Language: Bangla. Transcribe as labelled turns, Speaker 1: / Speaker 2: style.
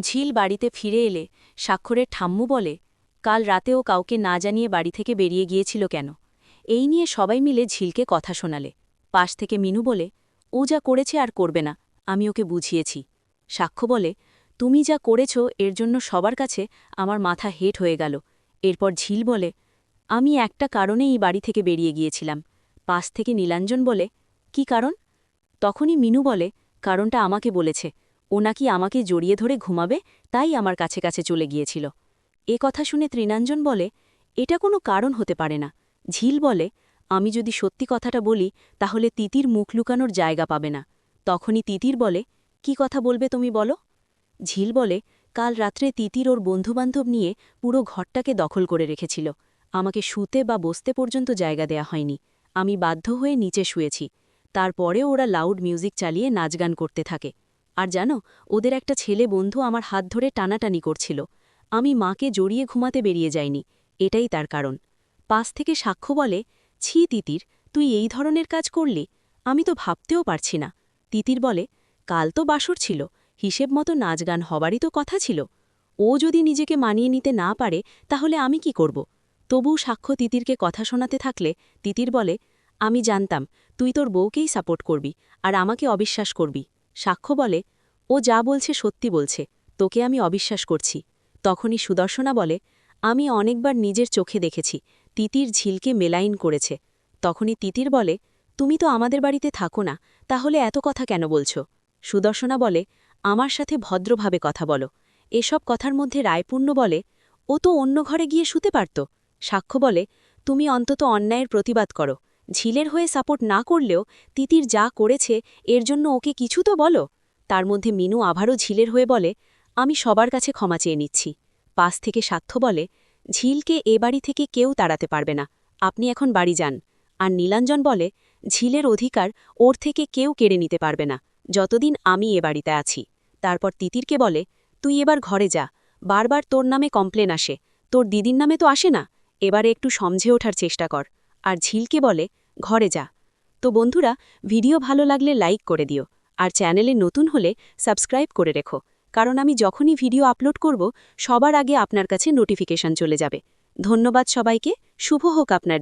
Speaker 1: ঝিল বাড়িতে ফিরে এলে স্বাক্ষরের ঠাম্মু বলে, কাল রাতেও কাউকে না জানিয়ে বাড়ি থেকে বেরিয়ে গিয়েছিল কেন? এই নিয়ে সবাই মিলে ঝিলকে কথা শোনালে। পাশ থেকে মিনু বলে, ও যা করেছে আর করবে না, আমি ওকে বুঝিয়েছি। সাক্ষ্য বলে, তুমি যা করেছ, এর জন্য সবার কাছে আমার মাথা হেট হয়ে গেল। এরপর ঝিল বলে, আমি একটা কারণে এই বাড়ি থেকে বেরিয়ে গিয়েছিলাম। পাশ থেকে নীলাঞ্জন বলে, কি কারণ? তখনই মিনু বলে, কারণটা আমাকে বলেছে। ও নাকি আমাকে জড়িয়ে ধরে ঘুমাবে, তাই আমার কাছে কাছে চলে গিয়েছিল। এ কথা শুনে তৃণাঞ্জন বলে, এটা কোনো কারণ হতে পারে না। ঝিল বলে, আমি যদি সত্যি কথাটা বলি, তাহলে তিতির মুখ লুকানোর জায়গা পাবে না। তখনই তিতির বলে, কি কথা বলবে তুমি বলো? ঝিল বলে, কাল রাত্রে তিতির ওর বন্ধুবান্ধব নিয়ে পুরো ঘরটাকে দখল করে রেখেছিল। আমাকে শুতে বা বসতে পর্যন্ত জায়গা দেয়া হয়নি। আমি বাধ্য হয়ে নিচে শুয়েছি। তারপরে ওরা লাউড মিউজিক চালিয়ে নাচগান করতে থাকে। আর জানো, ওদের একটা ছেলে বন্ধু আমার হাত ধরে টানাটানি করছিল। আমি মাকে জড়িয়ে ঘুমাতে বেরিয়ে যাইনি, এটাই তার কারণ। পাশ থেকে সাক্ষ্য বলে, ছি, তিতির, তুই এই ধরনের কাজ করলি? আমি তো ভাবতেও পারছি না। তিতির বলে, কাল তো বাসর ছিল, হিসেব মতো নাচ গান হবারই তো কথা ছিল। ও যদি নিজেকে মানিয়ে নিতে না পারে, তাহলে আমি কি করব? তবু সাক্ষ্য তিতিরকে কথা শোনাতে থাকলে, তিতির বলে, আমি জানতাম, তুই তোর বউকেই সাপোর্ট করবি, আর আমাকে অবিশ্বাস করবি। সাক্ষ্য বলে ও যা বলছে সত্যি বলছে, তোকে আমি অবিশ্বাস করছি। তখনই সুদর্শনা বলে, আমি অনেকবার নিজের চোখে দেখেছি, তিতির ঝিলকে মেলাইন করেছে। তখনই তিতির বলে, তুমি তো আমাদের বাড়িতে থাকো না, তাহলে এত কথা কেন বলছো? সুদর্শনা বলে, আমার সাথে ভদ্রভাবে কথা বলো। এসব কথার মধ্যে রায়পূর্ণ বলে, ও তো অন্য ঘরে গিয়ে শুতে পারত। সাক্ষ্য বলে, তুমি অন্তত অন্যায়ের প্রতিবাদ করো। ঝিলের হয়ে সাপোর্ট না করলেও তিতির যা করেছে, এর জন্য ওকে কিছু তো বলো। তার মধ্যে মিনু আবারও ঝিলের হয়ে বলে, আমি সবার কাছে ক্ষমা চেয়ে নিচ্ছি। পাশ থেকে সাক্ষ্য বলে, ঝিলকে এ বাড়ি থেকে কেউ তাড়াতে পারবে না। আপনি এখন বাড়ি যান। আর নীলাঞ্জন বলে, ঝিলের অধিকার ওর থেকে কেউ কেড়ে নিতে পারবে না। যতদিন আমি এ বাড়িতে আছি। তারপর তিতিরকে বলে, তুই এবার ঘরে যা। বারবার তোর নামে কমপ্লেন আসে। তোর দিদির নামে তো আসে না। এবারে একটু সমঝে ওঠার চেষ্টা কর। আর ঝিলকে বলে, ঘরে যা। তো বন্ধুরা, ভিডিও ভালো লাগলে লাইক করে দিও। আর চ্যানেলে নতুন হলে সাবস্ক্রাইব করে রেখো। কারণ আমি যখনই ভিডিও আপলোড করব, সবার আগে আপনার কাছে নোটিফিকেশন চলে যাবে। ধন্যবাদ সবাইকে, শুভ হোক আপনার